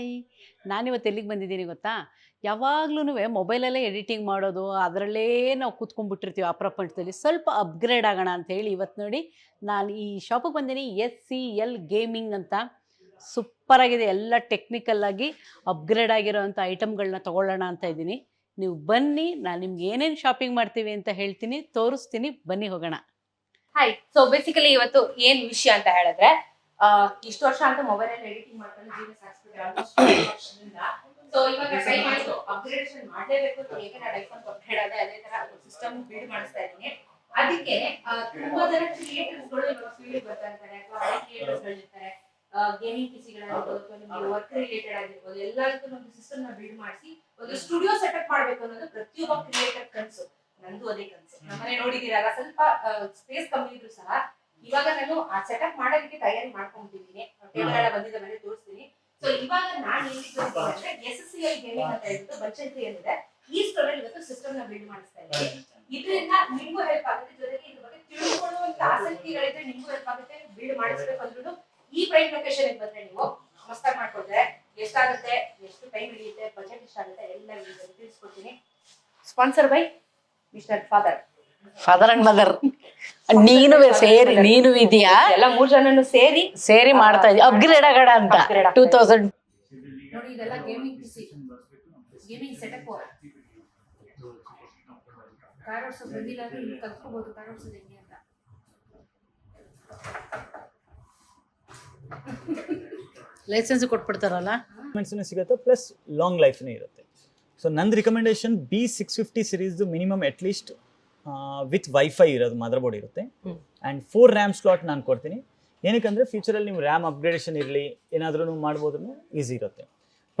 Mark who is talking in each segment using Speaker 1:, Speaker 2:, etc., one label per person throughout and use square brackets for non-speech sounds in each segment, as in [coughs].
Speaker 1: Hi ನಾನಿವತ್ತು ಎಲ್ಲಿಗೆ ಬಂದಿದ್ದೀನಿ ಗೊತ್ತಾ? ಯಾವಾಗ್ಲೂ ಮೊಬೈಲಲ್ಲೇ ಎಡಿಟಿಂಗ್ ಮಾಡೋದು, ಅದರಲ್ಲೇ ನಾವು ಕೂತ್ಕೊಂಡ್ಬಿಟ್ಟಿರ್ತೀವಿ ಆ ಪ್ರಪಂಚದಲ್ಲಿ. ಸ್ವಲ್ಪ ಅಪ್ಗ್ರೇಡ್ ಆಗೋಣ ಅಂತ ಹೇಳಿ ಇವತ್ತು ನೋಡಿ ನಾನು ಈ ಶಾಪಿಗೆ ಬಂದೀನಿ ಎಸ್ ಸಿ ಎಲ್ ಗೇಮಿಂಗ್ ಅಂತ. ಸೂಪರ್ ಆಗಿದೆ. ಎಲ್ಲ ಟೆಕ್ನಿಕಲ್ ಆಗಿ ಅಪ್ಗ್ರೇಡ್ ಆಗಿರೋವಂಥ ಐಟಮ್ಗಳನ್ನ ತೊಗೊಳ್ಳೋಣ ಅಂತ ಇದ್ದೀನಿ. ನೀವು ಬನ್ನಿ, ನಾನು ನಿಮ್ಗೆ ಏನೇನು ಶಾಪಿಂಗ್ ಮಾಡ್ತೀವಿ ಅಂತ ಹೇಳ್ತೀನಿ, ತೋರಿಸ್ತೀನಿ, ಬನ್ನಿ ಹೋಗೋಣ.
Speaker 2: ಹಾಯ್ ಸೊ ಬೇಸಿಕಲಿ ಇವತ್ತು ಏನ್ ವಿಷಯ ಅಂತ ಹೇಳಿದ್ರೆ ಇಷ್ಟು ವರ್ಷ ಅಂತ ಮೊಬೈಲ್ ಅಲ್ಲಿ ಎಡಿಟಿಂಗ್ ಮಾಡ್ಕೊಂಡು ಜೀವನ ಸಾಗಿಸ್ಬಿಟ್ರೆ ಸೊ [coughs] ಇವಾಗ ಟ್ರೈ ಅಪ್ಗ್ರೇಡೇಷನ್ ಮಾಡಲೇಬೇಕು ಅಂತ ಹೇಗೆ ನಾನು ಐಫೋನ್ ಅಪ್ಗ್ರೇಡ್ ಆದ ಅದೇ ತರ ಸಿಸ್ಟಮ್ ಬಿಲ್ಡ್ ಮಾಡಿಸ್ತಾ ಇದ್ದೀನಿ. ಅದಕ್ಕೆ ತುಂಬಾ ಜನ ಕ್ರಿಯೇಟರ್ಸ್ಗಳು ಇವಾಗ ಫೀಲ್ಡ್ ಬರ್ತಾ ಇರ್ತಾರೆ ಅಥವಾ ಹಳೆ ಕ್ರಿಯೇಟರ್ಸ್ ಗಳಿರ್ತಾರೆ ಗೇಮಿಂಗ್ ಪಿಸಿಗಳಾಗಿರ್ಬೋದು ಅಥವಾ ನಿಮ್ಗೆ ವರ್ಕ್ ರಿಲೇಟೆಡ್ ಆಗಿರ್ಬೋದು ಎಲ್ಲದಕ್ಕೂ ಒಂದು ಸಿಸ್ಟಮ್ನ ಬಿಲ್ಡ್ ಮಾಡಿಸಿ ಒಂದು ಸ್ಟುಡಿಯೋ ಸೆಟಪ್ ಮಾಡ್ಬೇಕು ಅನ್ನೋದು ಪ್ರತಿಯೊಬ್ಬ ಕ್ರಿಯೇಟರ್ ಕನಸು. ನಂದು ಅದೇ ಕನಸು. ನಮ್ಮನೆ ನೋಡಿದಿರಲ್ಲ ಸ್ವಲ್ಪ ಸ್ಪೇಸ್ ಕಮ್ಮಿ ಇದ್ರು ಸಹ ಇವಾಗ ನಾನು ಆ ಸೆಟಪ್ ಮಾಡೋದಕ್ಕೆ ತಯಾರಿ ಮಾಡ್ಕೊಂಡಿದ್ದೀನಿ ಟೇಬಲ್ ಎಲ್ಲ ಮೇಲೆ ತೋರಿಸ್ತೀನಿ. ಸೊ ಇವಾಗ ನಾನು ಏನಿದ್ದು ಅಂದ್ರೆ S S C I gaming ಅಂತ ಹೇಳ್ಬಿಟ್ಟು ಏನಿದೆ ಈ ಸ್ಟೋರ್ ಅಲ್ಲಿ ಇವತ್ತು ಸಿಸ್ಟಮ್ನ ಬಿಲ್ಡ್ ಮಾಡಿಸ್ತಾ ಇದ್ದೀನಿ. ಇದರಿಂದ ನಿಮ್ಗೂ ಹೆಲ್ಪ್ ಆಗುತ್ತೆ. ಜೊತೆಗೆ ಇದ್ರ ಬಗ್ಗೆ ತಿಳ್ಕೊಳ್ಳುವಂತ ಆಸಕ್ತಿಗಳಿದ್ರೆ ನಿಮ್ಗೂ ಹೆಲ್ಪ್ ಆಗುತ್ತೆ. ಬಿಲ್ಡ್ ಮಾಡಿಸ್ಬೇಕು ಅಂದ್ರೂ ಈ ಪ್ರೈಮ್ ಲೊಕೇಶನ್ ಬಂದ್ರೆ ನೀವು ಮಸ್ತಾಗಿ ಮಾಡ್ಕೊಂಡ್ರೆ ಎಷ್ಟಾಗುತ್ತೆ ಎಷ್ಟು ಟೈಮ್ ಹಿಡಿಯುತ್ತೆ ಬಜೆಟ್ ಎಷ್ಟಾಗುತ್ತೆ ಎಲ್ಲ ತಿಳಿಸ್ಕೊಡ್ತೀನಿ. Sponsor by mister father
Speaker 1: father and mother ನೀನು ಸೇರಿ ನೀನು ಇದೆಯಾ
Speaker 2: ಎಲ್ಲ ಮೂರ್ ಜನನು ಸೇರಿ
Speaker 1: ಸೇರಿ ಮಾಡ್ತಾ ಇದ್ದೀವಿ ಅಪ್ಗ್ರೇಡ್ ಆಗೋಣ ಅಂತ ಟೂ ತೌಸಂಡ್
Speaker 2: ನೋಡಿ ಇದೆಲ್ಲ gaming PC gaming setup car ಓಡಿಸೋದು ಬಂದಿಲ್ಲ ಅಂದ್ರೆ ಇಲ್ಲಿ ಕಲ್ತ್ಕೋಬಹುದು ಕಾರ್ ಓಡಿಸೋದು ಹೆಂಗೆ ಅಂತ.
Speaker 1: ಲೈಸೆನ್ಸ್ ಕೊಟ್ಬಿಡ್ತಾರಲ್ಲ?
Speaker 3: ಮೆನ್ಸೂ ಸಿಗುತ್ತೆ ಪ್ಲಸ್ ಲಾಂಗ್ ಲೈಫ್ನೇ ಇರುತ್ತೆ. ಸೊ ನಂದು recommendation B six fifty ಸಿರೀಸ್ದು minimum at least with WiFi ಇರೋದು ಮದರ್ ಬೋರ್ಡ್ ಇರುತ್ತೆ. ಆ್ಯಂಡ್ ಫೋರ್ ರ್ಯಾಮ್ ಸ್ಲಾಟ್ ನಾನು ಕೊಡ್ತೀನಿ. ಏನಕ್ಕಂದರೆ ಫ್ಯೂಚರಲ್ಲಿ ನೀವು ರ್ಯಾಮ್ ಅಪ್ಗ್ರೇಡೇಷನ್ ಇರಲಿ ಏನಾದ್ರೂ ಮಾಡ್ಬೋದು ಈಸಿ ಇರುತ್ತೆ.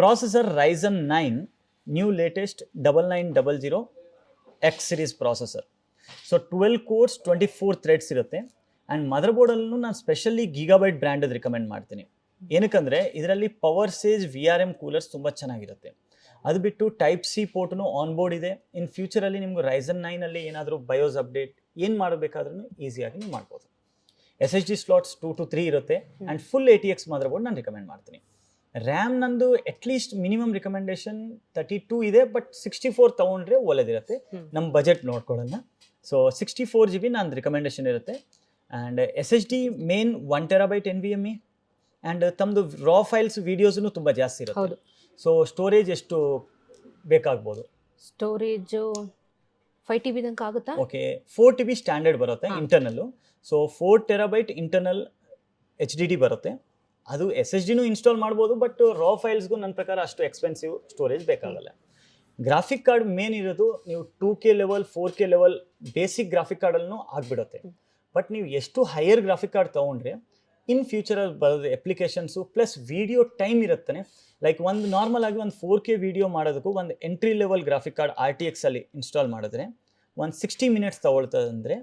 Speaker 3: Processor Ryzen nine new latest double nine double zero X series processor so twelve cores twenty four threads ಇರುತ್ತೆ. ಆ್ಯಂಡ್ ಮದರ್ ಬೋರ್ಡಲ್ಲೂ ನಾನು ಸ್ಪೆಷಲಿ ಗೀಗಾಬೈಟ್ ಬ್ರ್ಯಾಂಡದ್ದು ರಿಕಮೆಂಡ್ ಮಾಡ್ತೀನಿ. ಏನಕ್ಕಂದರೆ ಇದರಲ್ಲಿ ಪವರ್ ಸೇಜ್ ವಿ ಆರ್ ಎಂ ಕೂಲರ್ಸ್ ತುಂಬ ಚೆನ್ನಾಗಿರುತ್ತೆ. ಅದು ಬಿಟ್ಟು ಟೈಪ್ ಸಿ ಪೋರ್ಟ್ನು ಆನ್ ಬೋರ್ಡ್ ಇದೆ. ಇನ್ ಫ್ಯೂಚರಲ್ಲಿ ನಿಮ್ಗೆ ರೈಸನ್ ನೈನಲ್ಲಿ ಏನಾದರೂ ಬಯೋಸ್ ಅಪ್ಡೇಟ್ ಏನು ಮಾಡಬೇಕಾದ್ರೂ ಈಸಿಯಾಗಿ ನೀವು ಮಾಡ್ಬೋದು. S H D slots two to three ಇರುತ್ತೆ and full A T X ಮಾತ್ರ ಬೋರ್ಡ್ ನಾನು ರಿಕಮೆಂಡ್ ಮಾಡ್ತೀನಿ. ರ್ಯಾಮ್ ನಂದು at least minimum recommendation thirty two ಇದೆ ಬಟ್ ಸಿಕ್ಸ್ಟಿ ಫೋರ್ ತೊಗೊಂಡ್ರೆ ಒಳ್ಳೆದಿರುತ್ತೆ. ನಮ್ಮ ಬಜೆಟ್ ನೋಡ್ಕೊಳ್ಳೋಣ. So sixty four G B ನಾನು ರಿಕಮೆಂಡೇಶನ್ ಇರುತ್ತೆ and S H D main one terabyte N V M E and ತಮ್ಮದು ರಾ ಫೈಲ್ಸ್ ವೀಡಿಯೋಸ್ನು ತುಂಬ ಜಾಸ್ತಿ ಇರುತ್ತೆ. ಸೊ ಸ್ಟೋರೇಜ್ ಎಷ್ಟು ಬೇಕಾಗ್ಬೋದು?
Speaker 4: ಸ್ಟೋರೇಜ್ ಫೈವ್ ಟಿ ಬಿ ತನಕ ಆಗುತ್ತಾ?
Speaker 3: Okay four T B standard ಬರುತ್ತೆ. Internal so four terabyte internal H D D ಬರುತ್ತೆ. ಅದು ಎಸ್ ಎಸ್ ಡಿನೂ ಇನ್ಸ್ಟಾಲ್ ಮಾಡ್ಬೋದು ಬಟ್ ರಾ ಫೈಲ್ಸ್ಗೂ ನನ್ನ ಪ್ರಕಾರ ಅಷ್ಟು ಎಕ್ಸ್ಪೆನ್ಸಿವ್ ಸ್ಟೋರೇಜ್ ಬೇಕಾಗಲ್ಲ. ಗ್ರಾಫಿಕ್ ಕಾರ್ಡ್ ಮೇನ್ ಇರೋದು ನೀವು two K level four K level basic graphic ಕಾರ್ಡಲ್ಲೂ ಆಗಿಬಿಡುತ್ತೆ. ಬಟ್ ನೀವು ಎಷ್ಟು ಹೈಯರ್ ಗ್ರಾಫಿಕ್ ಕಾರ್ಡ್ ತೊಗೊಂಡ್ರೆ ಇನ್ ಫ್ಯೂಚರಲ್ಲಿ ಬರೋದು ಅಪ್ಲಿಕೇಶನ್ಸು ಪ್ಲಸ್ ವಿಡಿಯೋ ಟೈಮ್ ಇರುತ್ತಾನೆ. ಲೈಕ್ ಒಂದು ನಾರ್ಮಲ್ ಆಗಿ ಒಂದು ಫೋರ್ ಕೆ ವಿಡಿಯೋ ಮಾಡೋದಕ್ಕೂ ಒಂದು entry level graphic card R T ಎಕ್ಸಲ್ಲಿ install ಮಾಡಿದ್ರೆ ಒಂದು ಸಿಕ್ಸ್ಟಿ ಮಿನಿಟ್ಸ್ ತೊಗೊಳ್ತದಂದರೆ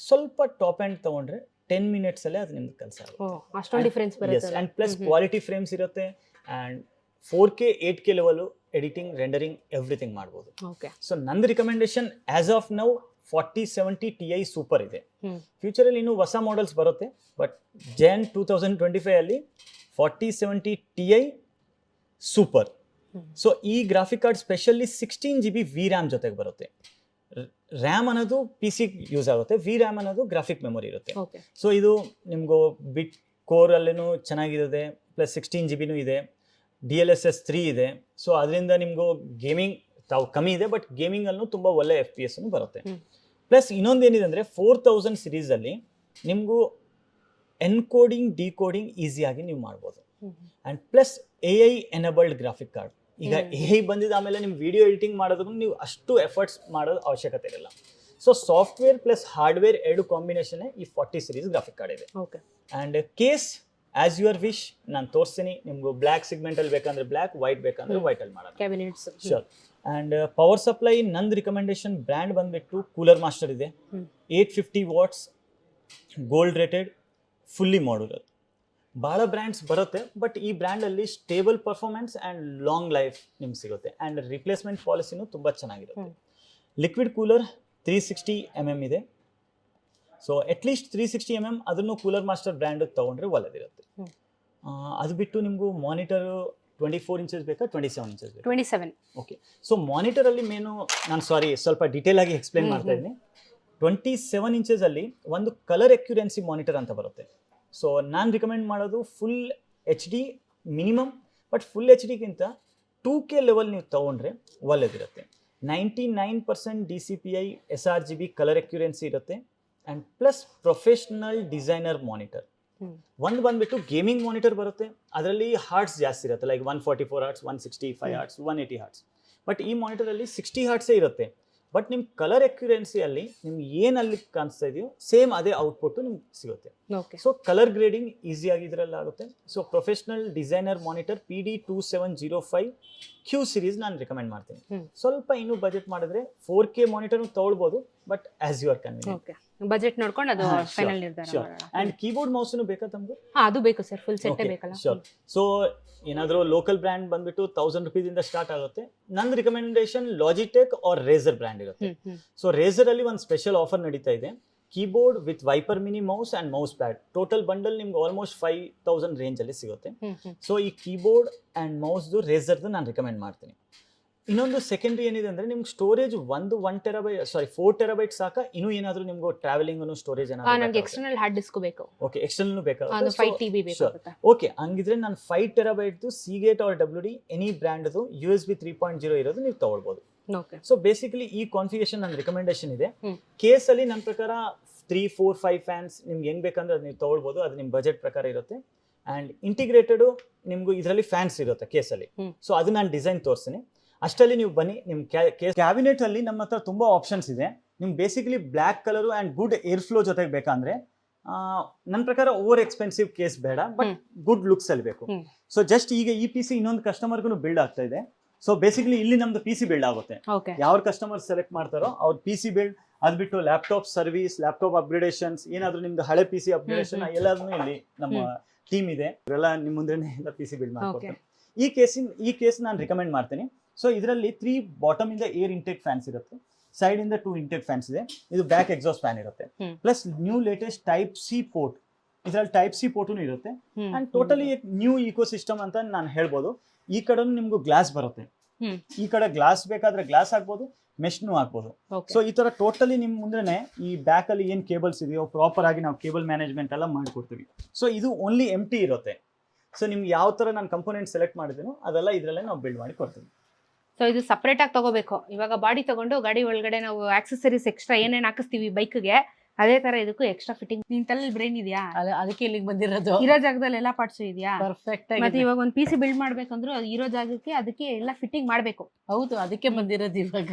Speaker 3: ಸ್ವಲ್ಪ ಟಾಪ್ ಆ್ಯಂಡ್ ತೊಗೊಂಡ್ರೆ ಟೆನ್ ಮಿನಿಟ್ಸಲ್ಲೇ ಅದು ನಿಮ್ದು ಕೆಲಸ
Speaker 4: ಅಷ್ಟೊಂದು ಡಿಫ್ರೆನ್ಸ್ ಬರುತ್ತೆ
Speaker 3: ಆ್ಯಂಡ್ ಪ್ಲಸ್ ಕ್ವಾಲಿಟಿ ಫ್ರೇಮ್ಸ್ ಇರುತ್ತೆ and four K eight K level editing rendering everything ಮಾಡ್ಬೋದು.
Speaker 4: ಓಕೆ
Speaker 3: ಸೊ ನಂದು recommendation as of now forty seventy T I super ಇದೆ. ಫ್ಯೂಚರಲ್ಲಿ ಇನ್ನೂ ಹೊಸ ಮಾಡೆಲ್ಸ್ ಬರುತ್ತೆ but gen two thousand twenty ಫೈವಲ್ಲಿ forty seventy T I super. So ಈ graphic card specially sixteen G B V RAM ಜೊತೆಗೆ ಬರುತ್ತೆ. RAM ಅನ್ನೋದು ಪಿ ಸಿ ಯೂಸ್ ಆಗುತ್ತೆ ವಿ ರ್ಯಾಮ್ ಅನ್ನೋದು ಗ್ರಾಫಿಕ್ ಮೆಮೊರಿ ಇರುತ್ತೆ. ಸೊ ಇದು ನಿಮಗೂ ಬಿಟ್ ಕೋರಲ್ಲೂ ಚೆನ್ನಾಗಿದೆ ಪ್ಲಸ್ ಸಿಕ್ಸ್ಟೀನ್ ಜಿ ಬಿನೂ ಇದೆ D L S S three ಇದೆ. ಸೊ ಅದರಿಂದ ನಿಮಗೂ ಗೇಮಿಂಗ್ ತಾವು ಕಮ್ಮಿ ಇದೆ ಬಟ್ ಗೇಮಿಂಗಲ್ಲೂ ತುಂಬ ಒಳ್ಳೆ ಎಫ್ ಪಿ ಎಸ್ ಬರುತ್ತೆ. ಪ್ಲಸ್ ಇನ್ನೊಂದು ಏನಿದೆ ಅಂದರೆ ಫೋರ್ ತೌಸಂಡ್ ಸಿರೀಸಲ್ಲಿ ನಿಮಗೂ ಎನ್ಕೋಡಿಂಗ್ ಡಿಕೋಡಿಂಗ್ ಈಸಿಯಾಗಿ ನೀವು ಮಾಡ್ಬೋದು. And plus A I enabled graphic card ಈಗ. ಎ ಐ ಬಂದಿದ್ದ ಆಮೇಲೆ ನಿಮ್ಮ ವಿಡಿಯೋ ಎಡಿಟಿಂಗ್ ಮಾಡೋದಕ್ಕೂ ನೀವು ಅಷ್ಟು ಎಫರ್ಟ್ಸ್ ಮಾಡೋದು ಅವಶ್ಯಕತೆ ಇರಲ್ಲ. ಸೊ ಸಾಫ್ಟ್ವೇರ್ ಪ್ಲಸ್ ಹಾರ್ಡ್ವೇರ್ ಎರಡು ಕಾಂಬಿನೇಷನ್ ಈ ಫಾರ್ಟಿ ಸಿರೀಸ್ ಗ್ರಾಫಿಕ್ ಕಾರ್ಡ್ ಇದೆ.
Speaker 4: Okay
Speaker 3: and case as your wish ನಾನು ತೋರಿಸ್ತೀನಿ. ನಿಮ್ಗೆ ಬ್ಲ್ಯಾಕ್ ಸಿಗ್ಮೆಂಟಲ್ಲಿ ಬೇಕಂದ್ರೆ ಬ್ಲ್ಯಾಕ್ ವೈಟ್ ಬೇಕಂದ್ರೆ
Speaker 4: ವೈಟ್
Speaker 3: ವೈಟಲ್ಲಿ ಮಾಡೋಣ
Speaker 4: cabinets
Speaker 3: sure and power supply ನಂದು ರಿಕಮೆಂಡೇಶನ್ ಬ್ರ್ಯಾಂಡ್ ಬಂದ್ಬಿಟ್ಟು ಕೂಲರ್ ಮಾಸ್ಟರ್ ಇದೆ.
Speaker 4: Eight
Speaker 3: eight fifty watts gold rated fully modular ಭಾಳ ಬ್ರ್ಯಾಂಡ್ಸ್ ಬರುತ್ತೆ ಬಟ್ ಈ ಬ್ರ್ಯಾಂಡಲ್ಲಿ stable performance and long life ನಿಮ್ಗೆ ಸಿಗುತ್ತೆ. ಆ್ಯಂಡ್ ರಿಪ್ಲೇಸ್ಮೆಂಟ್ ಪಾಲಿಸಿನೂ ತುಂಬ ಚೆನ್ನಾಗಿರುತ್ತೆ. Liquid cooler three sixty M M ಇದೆ. So at least three sixty M M ಅದನ್ನು ಕೂಲರ್ ಮಾಸ್ಟರ್ ಬ್ರ್ಯಾಂಡ್ ತೊಗೊಂಡ್ರೆ ಒಳ್ಳೆದಿರುತ್ತೆ. ಅದು ಬಿಟ್ಟು ನಿಮಗೂ ಮಾನಿಟರ್ ಟ್ವೆಂಟಿ ಫೋರ್ ಇಂಚಸ್ ಬೇಕಾ ಟ್ವೆಂಟಿ ಸೆವೆನ್ ಇಂಚಸ್ ಬೇಕಾ?
Speaker 2: ಟ್ವೆಂಟಿ ಸೆವೆನ್
Speaker 3: ಓಕೆ ಸೊ ಮಾನಿಟರಲ್ಲಿ ಮೇನು ನಾನು ಸಾರಿ ಸ್ವಲ್ಪ ಡೀಟೇಲ್ ಆಗಿ ಎಕ್ಸ್ಪ್ಲೇನ್ ಮಾಡ್ತಾ ಇದ್ದೀನಿ. ಟ್ವೆಂಟಿ ಸೆವೆನ್ ಇಂಚಸಲ್ಲಿ ಒಂದು ಕಲರ್ ಎಕ್ಯುರೆನ್ಸಿ ಮಾನಿಟರ್ ಅಂತ ಬರುತ್ತೆ. ಸೊ ನಾನು ರಿಕಮೆಂಡ್ ಮಾಡೋದು full H D minimum but full H ಡಿಗಿಂತ two K level ನೀವು ತಗೊಂಡ್ರೆ ಒಳ್ಳೆದಿರುತ್ತೆ. Ninety nine percent D C P I S R G B colour accuracy ಇರುತ್ತೆ. And plus professional designer monitor. ಒಂದು ಬಂದ್ಬಿಟ್ಟು gaming monitor ಬರುತ್ತೆ ಅದರಲ್ಲಿ hertz ಜಾಸ್ತಿ ಇರುತ್ತೆ like one forty four hertz one sixty five. Hertz one eighty hertz but ಈ ಮಾನಿಟರಲ್ಲಿ sixty ಹಾರ್ಟ್ಸೇ ಇರುತ್ತೆ ಬಟ್ ನಿಮ್ಮ ಕಲರ್ ಎಕ್ಯುರೆನ್ಸಿಯಲ್ಲಿ ನಿಮ್ಗೆ ಏನಲ್ಲಿ ಕಾಣಿಸ್ತಾ ಇದೆಯೋ ಸೇಮ್ ಅದೇ ಔಟ್ಪುಟ್ಟು ನಿಮ್ಗೆ ಸಿಗುತ್ತೆ ಸೊ ಕಲರ್ ಗ್ರೇಡಿಂಗ್ ಈಸಿಯಾಗಿ ಇದರಲ್ಲಿ ಆಗುತ್ತೆ. So professional designer monitor P D two seven zero five Q series ನಾನು ರೆಕಮೆಂಡ್ ಮಾಡ್ತೀನಿ. ಸ್ವಲ್ಪ ಇನ್ನೂ ಬಜೆಟ್ ಮಾಡಿದ್ರೆ four K monitor ತೊಗೊಳ್ಬೋದು but as you are convenient
Speaker 2: budget ನೋಡ್ಕೊಂಡು ಅದು ಫೈನಲ್ ನಿರ್ಧಾರ
Speaker 3: ಆ್ಯಂಡ್ ಕೀಬೋರ್ಡ್ ಮೌಸ್ ಬೇಕಾ ತಮಗೆ?
Speaker 2: ಹಾ ಅದು ಬೇಕು ಸರ್ ಫುಲ್ ಸೆಟ್ ಬೇಕಲ್ಲ?
Speaker 3: ಶೋರ್ ಸೊ ಏನಾದರೂ ಲೋಕಲ್ ಬ್ರ್ಯಾಂಡ್ ಬಂದ್ಬಿಟ್ಟು ತೌಸಂಡ್ ರುಪೀಸ್ ಇಂದ ಸ್ಟಾರ್ಟ್ ಆಗುತ್ತೆ. ನನ್ನ recommendation Logitech or Razer brand ಇರುತ್ತೆ. ಸೊ ರೇಸರ್ ಅಲ್ಲಿ ಒಂದು ಸ್ಪೆಷಲ್ ಆಫರ್ ನಡೀತಾ ಇದೆ. Keyboard with Viper mini mouse and mouse pad. Total bundle ನಿಮ್ಗೆ ಆಲ್ಮೋಸ್ಟ್ ಫೈವ್ ತೌಸಂಡ್ ರೇಂಜಲ್ಲಿ ಸಿಗುತ್ತೆ. ಸೊ ಈ ಕೀಬೋರ್ಡ್ ಅಂಡ್ ಮೌಸ್ದು ರೇಸರ್ದು ನಾನು ರೆಕಮೆಂಡ್ ಮಾಡ್ತೀನಿ. ಇನ್ನೊಂದು ಸೆಕೆಂಡ್ರಿ ಏನಿದೆ ಅಂದ್ರೆ ನಿಮ್ಗೆ ಸ್ಟೋರೇಜ್ ಒಂದು one terabyte sorry four terabyte ಸಾಕ ಇನ್ನೂ ಏನಾದರೂ ನಿಮ್ಗೆ ಟ್ರಾವೆಲಿಂಗ್ ಸ್ಟೋರೇಜ್ ಏನಾದ್ರು
Speaker 2: ಎಕ್ಸ್ಟರ್ನಲ್ ಹಾರ್ಡ್ ಡಿಸ್ಕ್ ಬೇಕು
Speaker 3: ಓಕೆ ಎಕ್ಸ್ಟರ್ನಲ್
Speaker 2: ಬೇಕಾ.
Speaker 3: ಬೇಕಾಗುತ್ತೆ. ಓಕೆ ಹಂಗಿದ್ರೆ ನಾನು five ಟೆರಾಬೈಟ್ದು Seagate or W D any ಬ್ರ್ಯಾಂಡ್ದು U S B three point zero ಇರೋದು ನೀವು ತೊಗೊಳ್ಬೋದು. ಸೊ ಬೇಸಿಕಲಿ ಈ ಕಾನ್ಫಿಗೇಷನ್ ನನ್ನ ರೆಕಮೆಂಡೇಶನ್ ಇದೆ.
Speaker 2: ಕೇಸ್
Speaker 3: ಅಲ್ಲಿ ನನ್ನ ಪ್ರಕಾರ ತ್ರೀ ಫೋರ್ ಫೈವ್ ಫ್ಯಾನ್ಸ್ ನಿಮ್ಗೆ ಹೆಂಗ್ ಬೇಕಂದ್ರೆ ಅದು ನೀವು ತಗೊಳ್ಬೋದು ಅದು ನಿಮ್ಮ ಬಜೆಟ್ ಪ್ರಕಾರ ಇರುತ್ತೆ. ಅಂಡ್ ಇಂಟಿಗ್ರೇಟೆಡ್ ನಿಮ್ಗೂ ಇದರಲ್ಲಿ ಫ್ಯಾನ್ಸ್ ಇರುತ್ತೆ ಕೇಸಲ್ಲಿ
Speaker 2: ಅಲ್ಲಿ.
Speaker 3: ಸೊ ಅದು ನಾನು ಡಿಸೈನ್ ತೋರಿಸ್ತೀನಿ. ಅಷ್ಟಲ್ಲಿ ನೀವು ಬನ್ನಿ ನಿಮ್ಮ ಕ್ಯಾಬಿನೆಟ್ ಅಲ್ಲಿ ನಮ್ಮ ಹತ್ರ ತುಂಬಾ ಆಪ್ಷನ್ಸ್ ಇದೆ. ನಿಮ್ basically black colour and good air flow ಜೊತೆಗೆ ಬೇಕಂದ್ರೆ ನನ್ನ ಪ್ರಕಾರ ಓವರ್ ಎಕ್ಸ್ಪೆನ್ಸಿವ್ ಕೇಸ್ ಬೇಡ ಬಟ್ ಗುಡ್ ಲುಕ್ಸ್ ಅಲ್ಲಿ ಬೇಕು. ಸೊ ಜಸ್ಟ್ ಈಗ ಈ ಪಿ ಸಿ ಇನ್ನೊಂದು ಕಸ್ಟಮರ್ಗೂ ಬಿಲ್ಡ್ ಆಗ್ತಾ ಇದೆ. ಸೊ ಬೇಸಿಕಲಿ ಇಲ್ಲಿ ನಮ್ದು ಪಿ ಸಿ ಬಿಲ್ಡ್ ಆಗುತ್ತೆ.
Speaker 2: ಓಕೆ
Speaker 3: ಯಾವ ಕಸ್ಟಮರ್ ಸೆಲೆಕ್ಟ್ ಮಾಡ್ತಾರೋ ಅವ್ರ ಪಿ ಸಿ ಬಿಲ್ಡ್ ಅದ್ ಬಿಟ್ಟು ಲ್ಯಾಪ್ಟಾಪ್ ಸರ್ವಿಸ್ ಲ್ಯಾಪ್ಟಾಪ್ ಅಪ್ಗ್ರೇಡೇಷನ್ಸ್ ಏನಾದ್ರು ನಿಮ್ದು ಹಳೆ ಪಿ ಸಿ ಅಪ್ಗ್ರೇಡೇಷನ್ ಎಲ್ಲಾದ್ರೂ ಇಲ್ಲಿ ನಮ್ಮ ಟೀಮ್ ಇದೆ. ಇವರೆಲ್ಲ ನಿಮ್ಮ ಮುಂದೆನೇ ಎಲ್ಲ ಪಿ ಸಿ ಬಿಲ್ಡ್ ಮಾಡ್ಕೊಡ್ತಾರೆ ಈ ಕೇಸಿನ ಈ ಕೇಸ್ ನಾನು ರಿಕಮೆಂಡ್ ಮಾಡ್ತೀನಿ. ಸೊ ಇದರಲ್ಲಿ ತ್ರೀ ಬಾಟಮ್ ಇಂದ ಏರ್ ಇಂಟೇಕ್ ಫ್ಯಾನ್ಸ್ ಇರುತ್ತೆ. ಸೈಡ್ ಇಂದ ಟೂ ಇಂಟೇಕ್ ಫ್ಯಾನ್ಸ್ ಇದೆ. ಇದು ಬ್ಯಾಕ್ ಎಕ್ಸಾಸ್ಟ್ ಫ್ಯಾನ್ ಇರುತ್ತೆ. Plus new latest type C port ಇದರಲ್ಲಿ ಟೈಪ್ ಸಿ ಪೋರ್ಟು ಇರುತ್ತೆ. And totally new ecosystem ಅಂತ ನಾನು ಹೇಳ್ಬೋದು. ಈ ಕಡೆನೂ ನಿಮ್ಗೂ ಗ್ಲಾಸ್ ಬರುತ್ತೆ. ಈ ಕಡೆ ಗ್ಲಾಸ್ ಬೇಕಾದ್ರೆ ಗ್ಲಾಸ್ ಹಾಕ್ಬೋದು ಮೆಶ್ನು ಹಾಕ್ಬೋದು. ಸೊ ಈ ತರ ಟೋಟಲಿ ನಿಮ್ ಮುಂದೆನೆ ಈ ಬ್ಯಾಕ್ ಅಲ್ಲಿ ಏನ್ ಕೇಬಲ್ಸ್ ಇದೆಯೋ ಪ್ರಾಪರ್ ಆಗಿ ನಾವು ಕೇಬಲ್ ಮ್ಯಾನೇಜ್ಮೆಂಟ್ ಎಲ್ಲ ಮಾಡ್ಕೊಡ್ತೀವಿ. ಸೊ ಇದು ಓನ್ಲಿ ಎಂ ಟಿ ಇರುತ್ತೆ. ಸೊ ನಿಮ್ಗೆ ಯಾವ ತರ ನಾನು ಕಂಪೋನೆಂಟ್ ಸೆಲೆಕ್ಟ್ ಮಾಡಿದ್ದೀನೋ ಅದೆಲ್ಲ ಇದರಲ್ಲೇ ನಾವು ಬಿಲ್ಡ್ ಮಾಡಿ ಕೊಡ್ತೀವಿ.
Speaker 2: ಸೊ ಇದು ಸಪ್ರೇಟ್ ಆಗಿ ತಗೋಬೇಕು. ಇವಾಗ ಬಾಡಿ ತಗೊಂಡು ಗಾಡಿ ಒಳಗಡೆ ನಾವು ಆಕ್ಸೆಸರೀಸ್ ಎಕ್ಸ್ಟ್ರಾ ಏನೇನು ಹಾಕಿಸ್ತೀವಿ ಬೈಕ್ಗೆ ಅದೇ ತರ ಇದಕ್ಕೂ ಎಕ್ಸ್ಟ್ರಾ ಫಿಟ್ಟಿಂಗ್ ನಿನ್ ತಲೆಯಲ್ಲಿ ಬ್ರೈನ್ ಇದೆಯಾ?
Speaker 1: ಅಲ್ಲ ಅದಕ್ಕೆ ಇಲ್ಲಿಗೆ ಬಂದಿರೋದು.
Speaker 2: ಇರೋ ಜಾಗದಲ್ಲಿ ಎಲ್ಲಾ ಪಾರ್ಟ್ಸ್ ಇದೆಯಾ?
Speaker 1: ಪರ್ಫೆಕ್ಟ್
Speaker 2: ಮತ್ತೆ ಇವಾಗ ಒಂದ್ ಪಿ ಸಿ ಬಿಲ್ಡ್ ಮಾಡ್ಬೇಕಂದ್ರೂ ಇರೋ ಜಾಗಕ್ಕೆ ಅದಕ್ಕೆ ಎಲ್ಲ ಫಿಟ್ಟಿಂಗ್ ಮಾಡ್ಬೇಕು.
Speaker 1: ಹೌದು ಅದಕ್ಕೆ ಬಂದಿರೋದು ಇವಾಗ.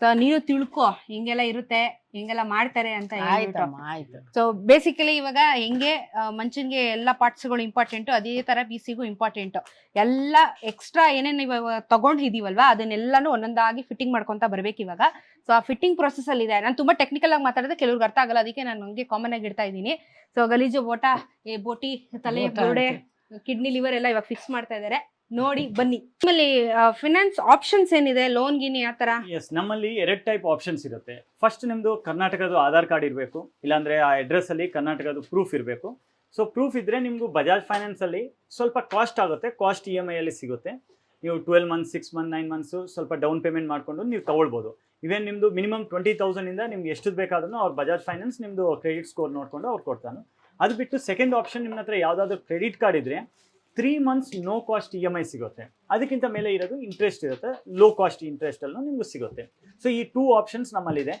Speaker 2: ಸೊ ನೀನು ತಿಳ್ಕೊ ಹಿಂಗೆಲ್ಲ ಇರುತ್ತೆ ಹಿಂಗೆಲ್ಲ ಮಾಡ್ತಾರೆ ಅಂತ ಹೇಳ್ಬಿಟ್ಟು.
Speaker 1: ಆಯ್ತಮ್ಮ ಆಯ್ತು.
Speaker 2: ಸೊ ಬೇಸಿಕಲಿ ಇವಾಗ ಹೆಂಗೆ ಮಂಚನ್ಗೆ ಎಲ್ಲ ಪಾರ್ಟ್ಸ್ಗಳು ಇಂಪಾರ್ಟೆಂಟು ಅದೇ ತರ ಪಿ ಸಿಗೂ ಇಂಪಾರ್ಟೆಂಟು ಎಲ್ಲ ಎಕ್ಸ್ಟ್ರಾ ಏನೇನು ಇವಾಗ ತಗೊಂಡಿದೀವಲ್ವಾ ಅದನ್ನೆಲ್ಲಾನು ಒಂದೊಂದಾಗಿ ಫಿಟ್ಟಿಂಗ್ ಮಾಡ್ಕೊಂತ ಬರ್ಬೇಕು ಇವಾಗ. ಸೊ ಆ ಫಿಟ್ಟಿಂಗ್ ಪ್ರೊಸೆಸ್ ಅಲ್ಲಿ ಇದೆ. ನಾನು ತುಂಬಾ ಟೆಕ್ನಿಕಲ್ ಆಗಿ ಮಾತಾಡಿದ್ರೆ ಕೆಲವ್ರಿಗೆ ಅರ್ಥ ಆಗಲ್ಲ ಅದಕ್ಕೆ ನಾನು ಹಂಗೆ ಕಾಮನ್ ಆಗಿ ಇಡ್ತಾ ಇದ್ದೀನಿ. ಸೊ ಗಲೀಜು ಬೋಟ ಏ ಬೋಟಿ ತಲೆ ಕಿಡ್ನಿ ಲಿವರ್ ಎಲ್ಲ ಇವಾಗ ಫಿಕ್ಸ್ ಮಾಡ್ತಾ ಇದ್ದಾರೆ ನೋಡಿ, ಬನ್ನಿ. ನಿಮ್ಮಲ್ಲಿ ಫಿನಾನ್ಸ್ ಆಪ್ಷನ್ಸ್ ಏನಿದೆ? ಲೋನ್ ಗಿನಿ ಆ ತರ?
Speaker 3: ಎಸ್ ನಮ್ಮಲ್ಲಿ ಎರಡು ಟೈಪ್ ಆಪ್ಷನ್ಸ್ ಇರುತ್ತೆ. ಫಸ್ಟ್ ನಿಮ್ದು ಕರ್ನಾಟಕದ ಆಧಾರ್ ಕಾರ್ಡ್ ಇರಬೇಕು, ಇಲ್ಲಾಂದ್ರೆ ಆ ಅಡ್ರೆಸ್ ಅಲ್ಲಿ ಕರ್ನಾಟಕದ ಪ್ರೂಫ್ ಇರಬೇಕು. ಸೊ ಪ್ರೂಫ್ ಇದ್ರೆ ನಿಮ್ಗೂ ಬಜಾಜ್ ಫೈನಾನ್ಸ್ ಅಲ್ಲಿ ಸ್ವಲ್ಪ ಕಾಸ್ಟ್ ಆಗುತ್ತೆ ಕಾಸ್ಟ್ ಇ ಎಂ ಐ ಅಲ್ಲಿ ಸಿಗುತ್ತೆ. ನೀವು twelve months six month nine months ಸ್ವಲ್ಪ ಡೌನ್ ಪೇಮೆಂಟ್ ಮಾಡಿಕೊಂಡು ನೀವು ತಗೊಳ್ಬೋದು. ಇವೇನು ನಿಮ್ಮದು ಮಿನಿಮಮ್ ಟ್ವೆಂಟಿ ತೌಸಂಡಿಂದ ನಿಮ್ಗೆ ಎಷ್ಟು ಬೇಕಾದ್ರೂ ಅವ್ರು ಬಜಾಜ್ ಫೈನಾನ್ಸ್ ನಿಮ್ಮದು ಕ್ರೆಡಿಟ್ ಸ್ಕೋರ್ ನೋಡ್ಕೊಂಡು ಅವ್ರು ಕೊಡ್ತಾನೆ. ಅದು ಬಿಟ್ಟು ಸೆಕೆಂಡ್ ಆಪ್ಷನ್ ನಿಮ್ಮ ಹತ್ರ ಯಾವುದಾದ್ರೂ ಕ್ರೆಡಿಟ್ ಕಾರ್ಡ್ ಇದ್ರೆ three months no cost E M I ಸಿಗುತ್ತೆ. ಅದಕ್ಕಿಂತ ಮೇಲೆ ಇರೋದು ಇಂಟ್ರೆಸ್ಟ್ ಇರುತ್ತೆ. ಲೋ ಕಾಸ್ಟ್ ಇಂಟ್ರೆಸ್ಟ್ ಅಲ್ಲೂ ನಿಮ್ಗೆ ಸಿಗುತ್ತೆ. ಸೊ ಈ ಟೂ ಆಪ್ಷನ್ಸ್ ನಮ್ಮಲ್ಲಿದೆ.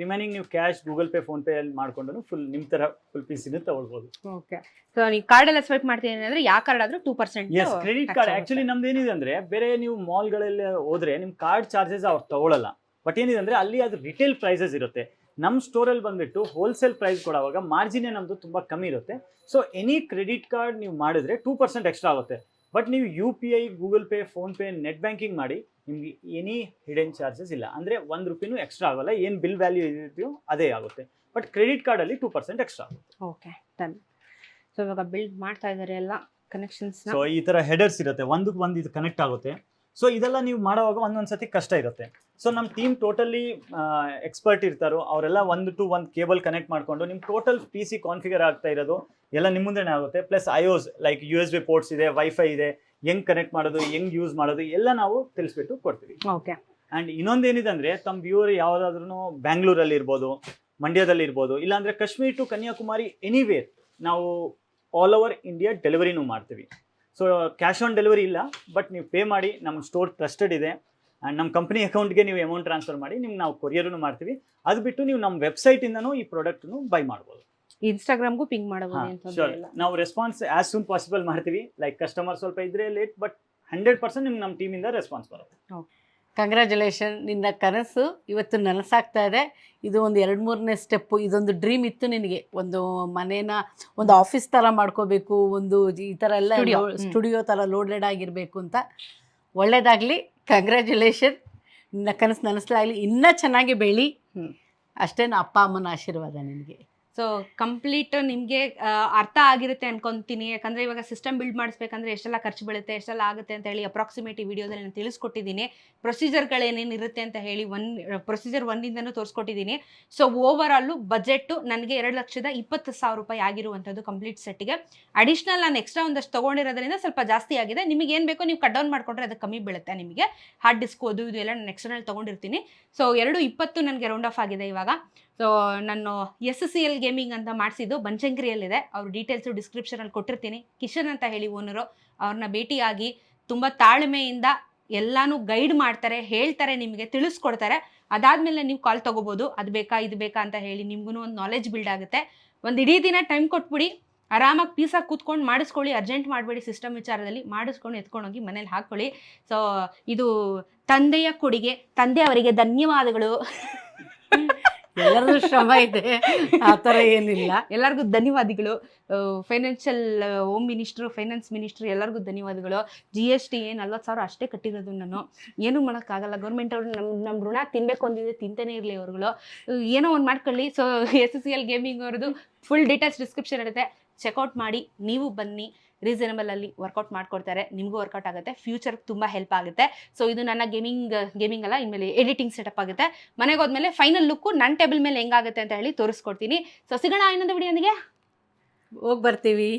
Speaker 3: ರಿಮೈನಿಂಗ್ ನೀವು cash Google Pay phone pay ಅಲ್ಲಿ ಮಾಡ್ಕೊಂಡು ಫುಲ್ ನಿಮ್ ತರ ಫುಲ್ ಪೀಸ್ ಸಿನ ತಗೋಬಹುದು
Speaker 2: ಓಕೆ ಸೊ ನೀವು ಕಾರ್ಡ್ ಎಲ್ಲ ಸ್ವೈಪ್ ಮಾಡ್ತೀನಿ ಅಂದ್ರೆ ಯಾವ ಕಾರ್ಡ್ ಆದ್ರೂ ಟೂ ಪರ್ಸೆಂಟ್
Speaker 3: ಎಸ್ ಕ್ರೆಡಿಟ್ ಕಾರ್ಡ್ ಆಕ್ಚುಲಿ ನಮ್ದು ಏನಿದೆ ಅಂದ್ರೆ ಬೇರೆ ನೀವು ಮಾಲ್ಗಳಲ್ಲಿ ಹೋದ್ರೆ ನಿಮ್ ಕಾರ್ಡ್ ಚಾರ್ಜಸ್ ಅವ್ರು ತಗೊಳ್ಳಲ್ಲ ಬಟ್ ಏನಿದೆ ಅಂದ್ರೆ ಅಲ್ಲಿ ಅದು ರಿಟೇಲ್ ಪ್ರೈಸಸ್ ಇರುತ್ತೆ. ನಮ್ಮ ಸ್ಟೋರಲ್ಲಿ ಬಂದ್ಬಿಟ್ಟು ಹೋಲ್ಸೇಲ್ ಪ್ರೈಸ್ ಕೊಡುವಾಗ ಮಾರ್ಜಿನೇ ನಮ್ಮದು ತುಂಬ ಕಮ್ಮಿ ಇರುತ್ತೆ. ಸೊ ಎನಿ ಕ್ರೆಡಿಟ್ ಕಾರ್ಡ್ ನೀವು ಮಾಡಿದ್ರೆ ಟೂ ಪರ್ಸೆಂಟ್ ಎಕ್ಸ್ಟ್ರಾ ಆಗುತ್ತೆ. ಬಟ್ ನೀವು U P I Google Pay PhonePe net banking ಮಾಡಿ ನಿಮ್ಗೆ ಎನಿ ಹಿಡನ್ ಚಾರ್ಜಸ್ ಇಲ್ಲ. ಅಂದರೆ ಒಂದು ರೂಪಾಯಿನೂ ಎಕ್ಸ್ಟ್ರಾ ಆಗೋಲ್ಲ ಏನು ಬಿಲ್ ವ್ಯಾಲ್ಯೂ ಇದೆಯೋ ಅದೇ ಆಗುತ್ತೆ. ಬಟ್ ಕ್ರೆಡಿಟ್ ಕಾರ್ಡಲ್ಲಿ ಟೂ ಪರ್ಸೆಂಟ್ ಎಕ್ಸ್ಟ್ರಾ ಆಗುತ್ತೆ.
Speaker 2: ಓಕೆ ಡನ್ ಸೊ ಇವಾಗ ಬಿಲ್ಡ್ ಮಾಡ್ತಾ ಇದ್ದಾರೆ ಎಲ್ಲ ಕನೆಕ್ಷನ್ಸ್
Speaker 3: ಸೊ ಈ ಥರ ಹೆಡರ್ಸ್ ಇರುತ್ತೆ. ಒಂದಕ್ಕೆ ಒಂದು ಇದು ಕನೆಕ್ಟ್ ಆಗುತ್ತೆ. ಸೊ ಇದೆಲ್ಲ ನೀವು ಮಾಡುವಾಗ ಒಂದೊಂದು ಸತಿ ಕಷ್ಟ ಇರುತ್ತೆ. ಸೊ ನಮ್ಮ ಟೀಮ್ ಟೋಟಲಿ ಎಕ್ಸ್ಪರ್ಟ್ ಇರ್ತಾರೋ. ಅವರೆಲ್ಲ ಒಂದು ಟು ಒಂದು ಕೇಬಲ್ ಕನೆಕ್ಟ್ ಮಾಡಿಕೊಂಡು ನಿಮ್ಮ ಟೋಟಲ್ ಪಿ ಸಿ ಕಾನ್ಫಿಗರ್ ಆಗ್ತಾ ಇರೋದು ಎಲ್ಲ ನಿಮ್ಮ ಮುಂದೆನೇ ಆಗುತ್ತೆ. Plus ಐಒಸ್ like U S B ports ಇದೆ ವೈಫೈ ಇದೆ ಹೆಂಗ್ ಕನೆಕ್ಟ್ ಮಾಡೋದು ಹೆಂಗ್ ಯೂಸ್ ಮಾಡೋದು ಎಲ್ಲ ನಾವು ತಿಳಿಸ್ಬಿಟ್ಟು ಕೊಡ್ತೀವಿ.
Speaker 2: ಓಕೆ
Speaker 3: ಆ್ಯಂಡ್ ಇನ್ನೊಂದೇನಿದೆ ಅಂದರೆ ತಮ್ಮ ವ್ಯೂವರ್ ಯಾವುದಾದ್ರೂ ಬ್ಯಾಂಗ್ಳೂರಲ್ಲಿ ಇರ್ಬೋದು ಮಂಡ್ಯದಲ್ಲಿ ಇರ್ಬೋದು ಇಲ್ಲಾಂದರೆ ಕಾಶ್ಮೀರ್ ಟು ಕನ್ಯಾಕುಮಾರಿ ಎನಿವೇರ್ ನಾವು ಆಲ್ ಓವರ್ ಇಂಡಿಯಾ ಡೆಲಿವರಿನೂ ಮಾಡ್ತೀವಿ. ಸೊ ಕ್ಯಾಶ್ ಆನ್ ಡೆಲಿವರಿ ಇಲ್ಲ ಬಟ್ ನೀವು ಪೇ ಮಾಡಿ ನಮ್ಮ ಸ್ಟೋರ್ ಟ್ರಸ್ಟೆಡ್ ಇದೆ. ಆ್ಯಂಡ್ ನಮ್ಮ ಕಂಪ್ನಿ ಅಕೌಂಟ್ಗೆ ನೀವು ಅಮೌಂಟ್ ಟ್ರಾನ್ಸ್ಫರ್ ಮಾಡಿ ನಿಮ್ಗೆ ನಾವು ಕೊರಿಯರ್ನು ಮಾಡ್ತೀವಿ. ಅದು ಬಿಟ್ಟು ನೀವು ನಮ್ಮ ವೆಬ್ಸೈಟಿಂದನೂ ಈ ಪ್ರಾಡಕ್ಟ್ನು ಬೈ ಮಾಡ್ಬೋದು.
Speaker 2: ಇನ್ಸ್ಟಾಗ್ರಾಮ್ಗೂ ಪಿಂಗ್ ಮಾಡಬಹುದು
Speaker 3: ನಾವು ರೆಸ್ಪಾನ್ಸ್ ಆ್ಯಸ್ ಸೂನ್ ಪಾಸಿಬಲ್ ಮಾಡ್ತೀವಿ. ಲೈಕ್ ಕಸ್ಟಮರ್ ಸ್ವಲ್ಪ ಇದ್ರೆ ಲೇಟ್ ಬಟ್ ಹಂಡ್ರೆಡ್ ಪರ್ಸೆಂಟ್ ನಿಮ್ಗೆ ನಮ್ಮ ಟೀಮಿಂದ ರೆಸ್ಪಾನ್ಸ್ ಬರುತ್ತೆ.
Speaker 1: ಕಂಗ್ರ್ಯಾಚುಲೇಷನ್ ನಿನ್ನ ಕನಸು ಇವತ್ತು ನನಸಾಗ್ತಾ ಇದೆ. ಇದು ಒಂದು ಎರಡು ಮೂರನೇ ಸ್ಟೆಪ್ಪು ಇದೊಂದು ಡ್ರೀಮ್ ಇತ್ತು ನಿನಗೆ. ಒಂದು ಮನೇನ ಒಂದು ಆಫೀಸ್ ಥರ ಮಾಡ್ಕೋಬೇಕು ಒಂದು ಈ ಥರ ಎಲ್ಲ ಸ್ಟುಡಿಯೋ ಥರ ಲೋಡೆಡ್ ಆಗಿರಬೇಕು ಅಂತ. ಒಳ್ಳೇದಾಗಲಿ. ಕಂಗ್ರ್ಯಾಚುಲೇಷನ್ ನಿನ್ನ ಕನಸು ನನಸಲಾಗಲಿ. ಇನ್ನೂ ಚೆನ್ನಾಗಿ ಬೆಳಿ.
Speaker 2: ಅಷ್ಟೇನು
Speaker 1: ಅಷ್ಟೇ ಅಪ್ಪ ಅಮ್ಮನ ಆಶೀರ್ವಾದ ನಿನಗೆ.
Speaker 2: ಸೊ ಕಂಪ್ಲೀಟ್ ನಿಮಗೆ ಅರ್ಥ ಆಗಿರುತ್ತೆ ಅನ್ಕೊಂತೀನಿ. ಯಾಕಂದ್ರೆ ಇವಾಗ ಸಿಸ್ಟಮ್ ಬಿಲ್ಡ್ ಮಾಡಿಸ್ಬೇಕಂದ್ರೆ ಎಷ್ಟೆಲ್ಲ ಖರ್ಚು ಬೀಳುತ್ತೆ, ಎಷ್ಟೆಲ್ಲ ಆಗುತ್ತೆ ಅಂತ ಹೇಳಿ ಅಪ್ರಾಕ್ಸಿಮೇಟ್ ಈ ವಿಡಿಯೋದಲ್ಲಿ ನಾನು ತಿಳಿಸ್ಕೊಟ್ಟಿದ್ದೀನಿ. ಪ್ರೊಸೀಜರ್ಗಳೇನೇನು ಇರುತ್ತೆ ಅಂತ ಹೇಳಿ ಒನ್ ಪ್ರೊಸೀಜರ್ ಒಂದಿಂದನೂ ತೋರಿಸ್ಕೊಟ್ಟಿದ್ದೀನಿ. ಸೊ ಓವರ್ ಆಲು ಬಜೆಟ್ಟು ನನಗೆ ಎರಡು ಲಕ್ಷದ ಇಪ್ಪತ್ತು ಸಾವಿರ ರೂಪಾಯಿ ಆಗಿರುವಂಥದ್ದು ಕಂಪ್ಲೀಟ್ ಸೆಟ್ಗೆ ಅಡಿಷ್ನಲ್ ನಾನು ಎಕ್ಸ್ಟ್ರಾ ಒಂದಷ್ಟು ತೊಗೊಂಡಿರೋದ್ರಿಂದ ಸ್ವಲ್ಪ ಜಾಸ್ತಿ ಆಗಿದೆ. ನಿಮಗೆ ಏನು ಬೇಕೋ ನೀವು ಕಟ್ ಡೌನ್ ಮಾಡ್ಕೊಂಡ್ರೆ ಅದು ಕಮ್ಮಿ ಬೀಳುತ್ತೆ ನಿಮಗೆ. ಹಾರ್ಡ್ ಡಿಸ್ಕ್ ಅದು ಇದು ಎಲ್ಲ ನಾನು ಎಕ್ಸ್ಟರ್ನಲ್ ತೊಗೊಂಡಿರ್ತೀನಿ. ಸೊ ಎರಡು ಇಪ್ಪತ್ತು ನನಗೆ ರೌಂಡ್ ಆಫ್ ಆಗಿದೆ ಇವಾಗ. ಸೊ ನಾನು ಎಸ್ ಸಿ ಎಲ್ ಗೇಮಿಂಗ್ ಅಂತ ಮಾಡಿಸಿದ್ದು ಬನಶಂಕರಿಯಲ್ಲಿದೆ ಅವ್ರ ಡೀಟೇಲ್ಸು ಡಿಸ್ಕ್ರಿಪ್ಷನಲ್ಲಿ ಕೊಟ್ಟಿರ್ತೀನಿ. ಕಿಶನ್ ಅಂತ ಹೇಳಿ ಓನರು ಅವ್ರನ್ನ ಭೇಟಿಯಾಗಿ ತುಂಬ ತಾಳ್ಮೆಯಿಂದ ಎಲ್ಲಾನು ಗೈಡ್ ಮಾಡ್ತಾರೆ, ಹೇಳ್ತಾರೆ, ನಿಮಗೆ ತಿಳಿಸ್ಕೊಡ್ತಾರೆ. ಅದಾದಮೇಲೆ ನೀವು ಕಾಲ್ ತೊಗೋಬೋದು. ಅದು ಬೇಕಾ, ಇದು ಬೇಕಾ ಅಂತ ಹೇಳಿ ನಿಮ್ಗೂ ಒಂದು ನಾಲೆಜ್ ಬಿಲ್ಡ್ ಆಗುತ್ತೆ. ಒಂದು ಇಡೀ ದಿನ ಟೈಮ್ ಕೊಟ್ಬಿಡಿ. ಆರಾಮಾಗಿ ಪೀಸಾಗಿ ಕೂತ್ಕೊಂಡು ಮಾಡಿಸ್ಕೊಳ್ಳಿ. ಅರ್ಜೆಂಟ್ ಮಾಡಬೇಡಿ ಸಿಸ್ಟಮ್ ವಿಚಾರದಲ್ಲಿ. ಮಾಡಿಸ್ಕೊಂಡು ಎತ್ಕೊಂಡೋಗಿ ಮನೇಲಿ ಹಾಕ್ಕೊಳ್ಳಿ. ಸೊ ಇದು ತಂದೆಯ ಕೊಡುಗೆ ತಂದೆ ಅವರಿಗೆ ಧನ್ಯವಾದಗಳು. [laughs]
Speaker 1: ಎಲ್ಲರದ್ದು ಶ್ರಮ ಇದೆ. ಆ ಥರ ಏನಿಲ್ಲ.
Speaker 2: ಎಲ್ಲರಿಗೂ ಧನ್ಯವಾದಗಳು. Financial home minister finance minister ಎಲ್ಲರಿಗೂ ಧನ್ಯವಾದಗಳು. ಜಿ ಎಸ್ ಟಿ ನಲ್ವತ್ತು ಸಾವಿರ ಅಷ್ಟೇ ಕಟ್ಟಿರೋದು ನಾನು. ಏನೂ ಮಾಡೋಕ್ಕಾಗಲ್ಲ. ಗೌರ್ಮೆಂಟ್ ಅವರು ನಮ್ಮ ನಮ್ಮ ಋಣ ತಿನ್ಬೇಕು ಅಂದಿದೆ ತಿಂತಾನೆ ಇರಲಿ ಅವ್ರುಗಳು. ಏನೋ ಒಂದು ಮಾಡ್ಕೊಳ್ಳಿ. So S C L gaming ಅವ್ರದ್ದು ಫುಲ್ ಡೀಟೇಲ್ಸ್ ಡಿಸ್ಕ್ರಿಪ್ಷನ್ ಇರುತ್ತೆ. ಚೆಕ್ಔಟ್ ಮಾಡಿ. ನೀವು ಬನ್ನಿ. ರೀಸನಬಲ್ ಅಲ್ಲಿ ವರ್ಕೌಟ್ ಮಾಡ್ಕೊಡ್ತಾರೆ, ನಿಮಗೂ ವರ್ಕೌಟ್ ಆಗುತ್ತೆ ಫ್ಯೂಚರ್ ತುಂಬ ಹೆಲ್ಪ್ ಆಗುತ್ತೆ. ಸೊ ಇದು ನನ್ನ ಗೇಮಿಂಗ್ ಗೇಮಿಂಗ್ ಅಲ್ಲ, ಇನ್ಮೇಲೆ ಎಡಿಟಿಂಗ್ ಸೆಟಪ್ ಆಗುತ್ತೆ. ಮನೆಗೆ ಹೋದ್ಮೇಲೆ ಫೈನಲ್ ಲುಕ್ಕು ನನ್ನ ಟೇಬಲ್ ಮೇಲೆ ಹೆಂಗಾಗುತ್ತೆ ಅಂತ ಹೇಳಿ ತೋರಿಸ್ಕೊಡ್ತೀನಿ. ಸೊ ಸಿಗೋಣ ಇನ್ನೊಂದು ವಿಡಿಯೋನಿಗೆ
Speaker 1: ಹೋಗಿ ಬರ್ತೀವಿ.